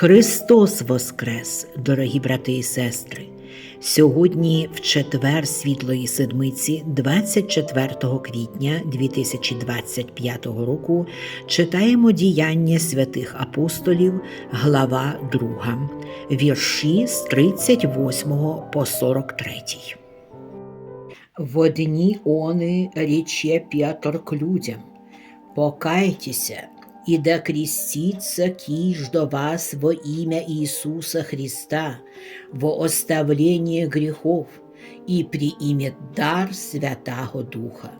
Христос Воскрес, дорогі брати і сестри! Сьогодні, в четвер Світлої Седмиці, 24 квітня 2025 року, читаємо діяння святих апостолів, глава 2, вірші з 38 по 43. В одні они рече Петр к людям, покайтеся и да крестится киш до вас во имя Иисуса Христа во оставление грехов и приимет дар Святаго Духа.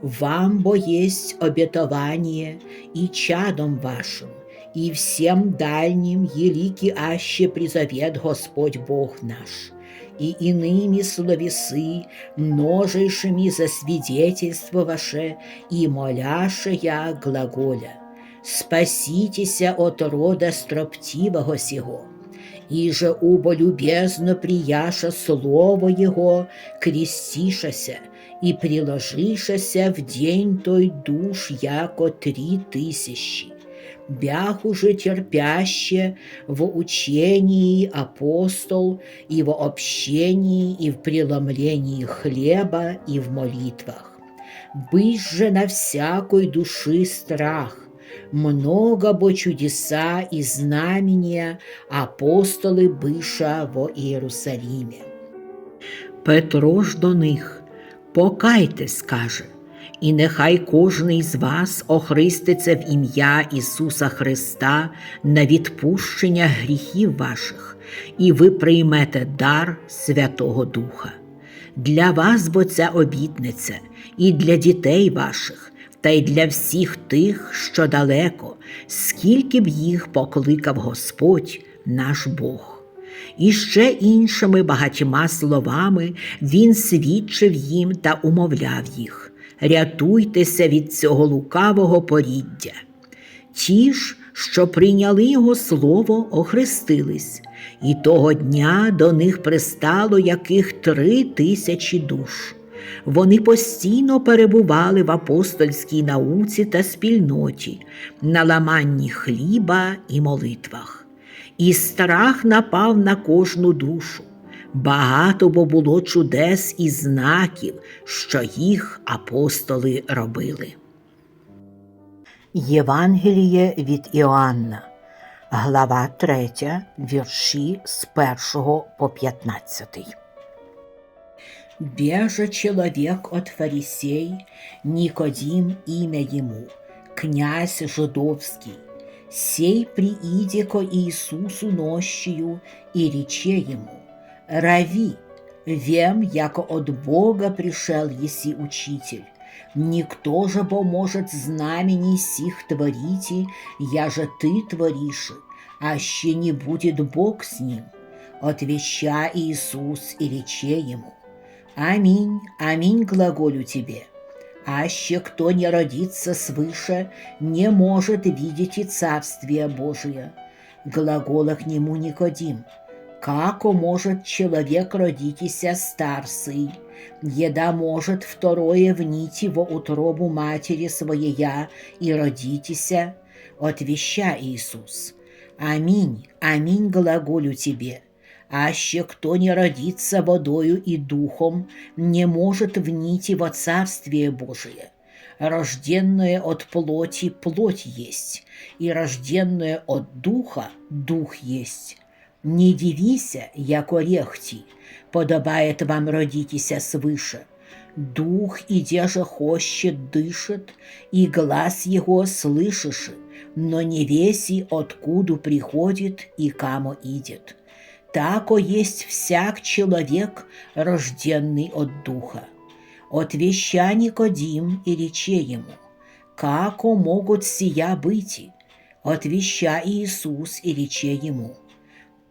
Вам бо есть обетование и чадом вашим, и всем дальним елики аще призовет Господь Бог наш и иными словесы, множейшими засвидетельствоваше и моляше я глаголя. Спаситеся от рода строптивого сего, и же убо любезно прияша слово его, крестишася и приложишася в день той душ яко три тысячи бях уже терпяще в учении апостол и в общении и в преломлении хлеба и в молитвах. Быть же на всякой души страх, много бо чудеса и знамения апостоли быша во Иерусалиме. Петро ж до них, покайте, скаже, і нехай кожний з вас охриститься в ім'я Ісуса Христа на відпущення гріхів ваших, і ви приймете дар Святого Духа. Для вас бо ця обітниця, і для дітей ваших, та й для всіх тих, що далеко, скільки б їх покликав Господь наш Бог. І ще іншими багатьма словами він свідчив їм та умовляв їх рятуйтеся від цього лукавого поріддя. Ті ж, що прийняли його слово, охрестились, і того дня до них пристало яких три тисячі душ. Вони постійно перебували в апостольській науці та спільноті, на ламанні хліба і молитвах. І страх напав на кожну душу. Багато бо було чудес і знаків, що їх апостоли робили. Євангеліє від Іоанна, глава 3, вірші з 1 по 15. Бежа человек от фарисей, Никодим имя ему, князь жидовский, сей прииде ко Иисусу нощью и рече ему, Рави, вем, яко от Бога пришел еси учитель. Никто же бо может знамений сих творите, я же ты творишь, аще не будет Бог с ним. Отвеща Иисус и рече ему, Аминь, аминь глаголю тебе. Аще кто не родится свыше, не может видеть и Царствие Божие. Глагола к нему Никодим – Како может человек родитися старцей, еда может второе внить во утробу матери своея и родитися, отвеща Иисус. Аминь, аминь глаголю тебе. Аще кто не родится водою и духом, не может внить во Царствие Божие. Рожденное от плоти плоть есть, и рожденное от духа дух есть. Не дивися, як орехті, подобает вам родитися свыше. Дух, идя же хочет, дышит, и глаз его слышишь, но не веси, откуда приходит и кому идет. Тако есть всяк человек, рожденный от Духа. Отвеща Никодим и рече ему, како могут сия быть? Отвеща Иисус и рече ему,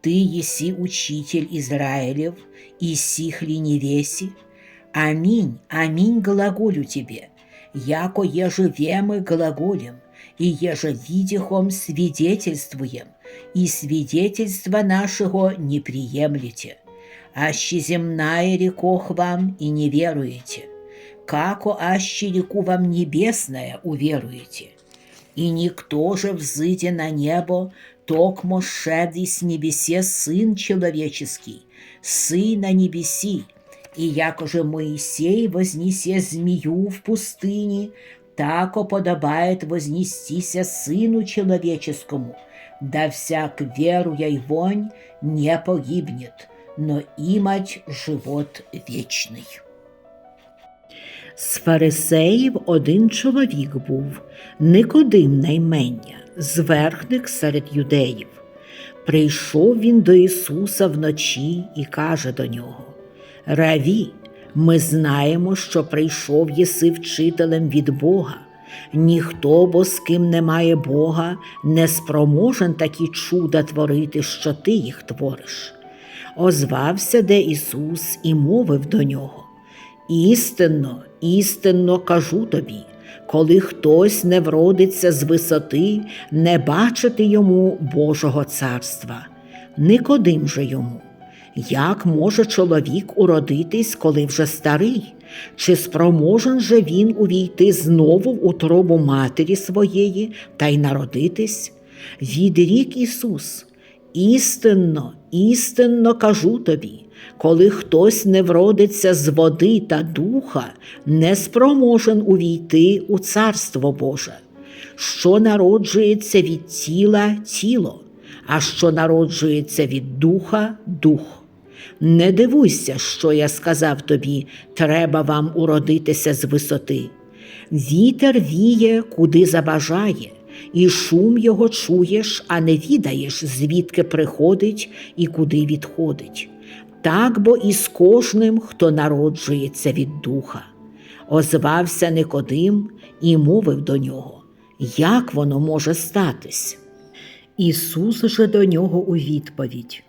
ты еси учитель Израилев, и сих ли не веси? Аминь, аминь глаголю тебе, яко еже вемы глаголем, и еже видихом свидетельствуем, и свидетельства нашего не приемлете. Аще земная рекох вам и не веруете, како аще реку вам небесная уверуете. И никто же, взыдя на небо, токмо шедий с небесе Сын Человеческий, Сын на небеси, и якоже Моисей вознесе змею в пустыне, тако подобает вознестися Сыну Человеческому, да всяк веруя и вонь не погибнет, но имать живот вечный. З фарисеїв один чоловік був, Никодим наймення, зверхник серед юдеїв. Прийшов він до Ісуса вночі і каже до нього: Раві, ми знаємо, що прийшов єси вчителем від Бога. Ніхто, бо з ким немає Бога, не спроможен такі чуда творити, що ти їх твориш. Озвався де Ісус і мовив до нього. Істинно, істинно кажу тобі, коли хтось не вродиться з висоти, не бачити йому Божого царства. Никодим же йому. Як може чоловік уродитись, коли вже старий? Чи спроможен же він увійти знову в утробу матері своєї та й народитись? Відрік Ісус. Істинно, істинно кажу тобі, коли хтось не вродиться з води та духа, не спроможен увійти у Царство Боже. Що народжується від тіла тіло, а що народжується від духа дух. Не дивуйся, що я сказав тобі, треба вам уродитися з висоти. Вітер віє, куди забажає, і шум його чуєш, а не відаєш, звідки приходить і куди відходить. Так бо і з кожним, хто народжується від духа. Озвався Никодим і мовив до нього, як воно може статись. Ісус же до нього у відповідь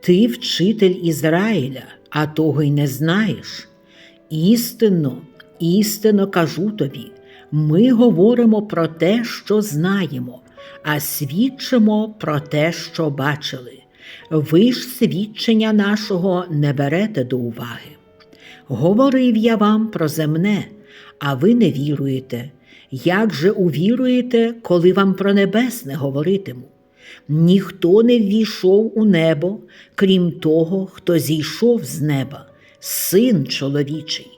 Ти вчитель Ізраїля, а того й не знаєш. Істинно, істинно кажу тобі, ми говоримо про те, що знаємо, а свідчимо про те, що бачили. Ви ж свідчення нашого не берете до уваги. Говорив я вам про земне, а ви не віруєте. Як же увіруєте, коли вам про небесне говоритиму? Ніхто не ввійшов у небо, крім того, хто зійшов з неба, син чоловічий.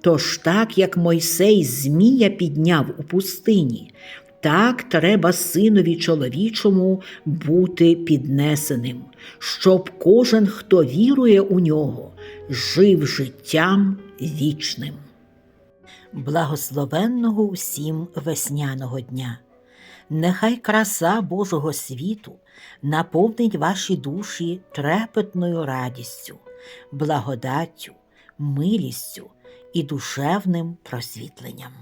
Тож так, як Мойсей Змія підняв у пустині, так треба синові чоловічому бути піднесеним, щоб кожен, хто вірує у нього, жив життям вічним. Благословенного усім весняного дня! Нехай краса Божого світу наповнить ваші душі трепетною радістю, благодаттю, милістю і душевним просвітленням.